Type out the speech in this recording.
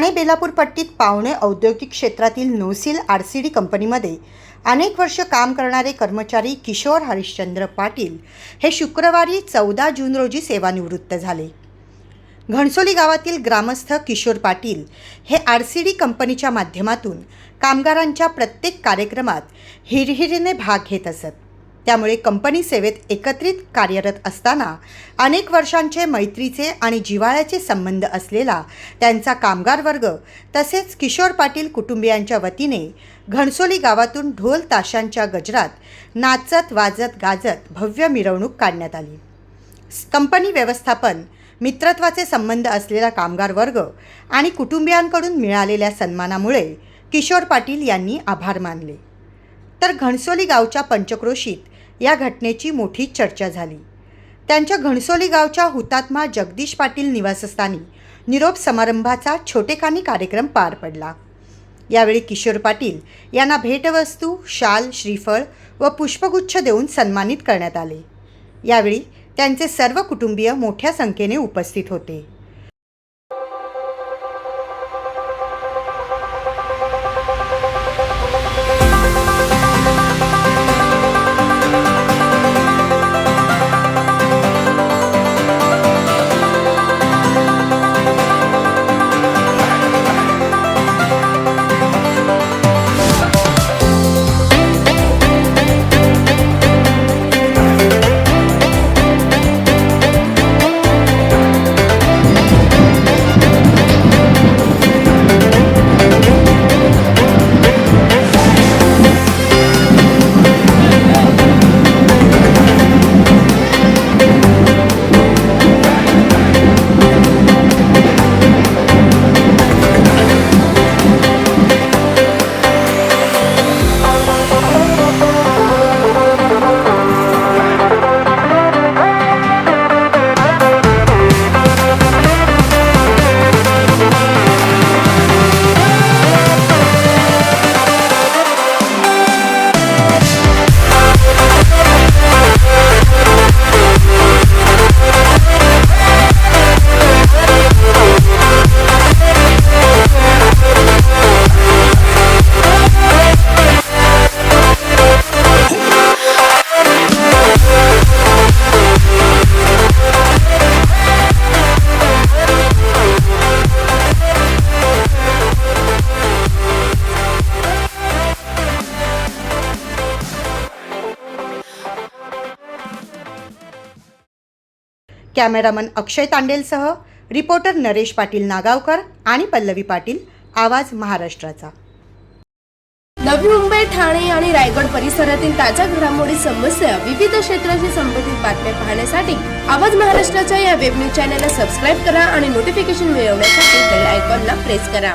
ठाणे बेलापूर पट्टीत पावणे औद्योगिक क्षेत्रातील नोसिल आर सी डी कंपनीमध्ये अनेक वर्ष काम करणारे कर्मचारी किशोर हरिश्चंद्र पाटील हे शुक्रवारी चौदा जून रोजी सेवानिवृत्त झाले. घणसोली गावातील ग्रामस्थ किशोर पाटील हे आर सी डी कंपनीच्या माध्यमातून कामगारांच्या प्रत्येक कार्यक्रमात हिरहिरीने भाग घेत असत. त्यामुळे कंपनी सेवेत एकत्रित कार्यरत असताना अनेक वर्षांचे मैत्रीचे आणि जिव्हाळ्याचे संबंध असलेला त्यांचा कामगार वर्ग तसेच किशोर पाटील कुटुंबियांच्या वतीने घणसोली गावातून ढोल ताशांच्या गजरात नाचत वाजत गाजत भव्य मिरवणूक काढण्यात आली. कंपनी व्यवस्थापन मित्रत्वाचे संबंध असलेला कामगार वर्ग आणि कुटुंबियांकडून मिळालेल्या सन्मानामुळे किशोर पाटील यांनी आभार मानले. तर घणसोली गावच्या पंचक्रोशीत या घटनेची मोठी चर्चा झाली. त्यांच्या घणसोली गावच्या हुतात्मा जगदीश पाटील निवासस्थानी निरोप समारंभाचा छोटेखानी कार्यक्रम पार पडला. यावेळी किशोर पाटील यांना भेटवस्तू शाल श्रीफळ व पुष्पगुच्छ देऊन सन्मानित करण्यात आले. यावेळी त्यांचे सर्व कुटुंबीय मोठ्या संख्येने उपस्थित होते. कॅमेरामन अक्षय तांडेलसह रिपोर्टर नरेश पाटील नागावकर आणि पल्लवी पाटील आवाज महाराष्ट्राचा. नवी मुंबई ठाणे आणि रायगड परिसरातील ताज्या घडामोडी समस्या विविध क्षेत्राशी संबंधित बातम्या पाहण्यासाठी आवाज महाराष्ट्राच्या या वेब न्यूज चॅनलला सबस्क्राईब करा आणि नोटिफिकेशन मिळवण्यासाठी बेल आयकॉनला प्रेस करा.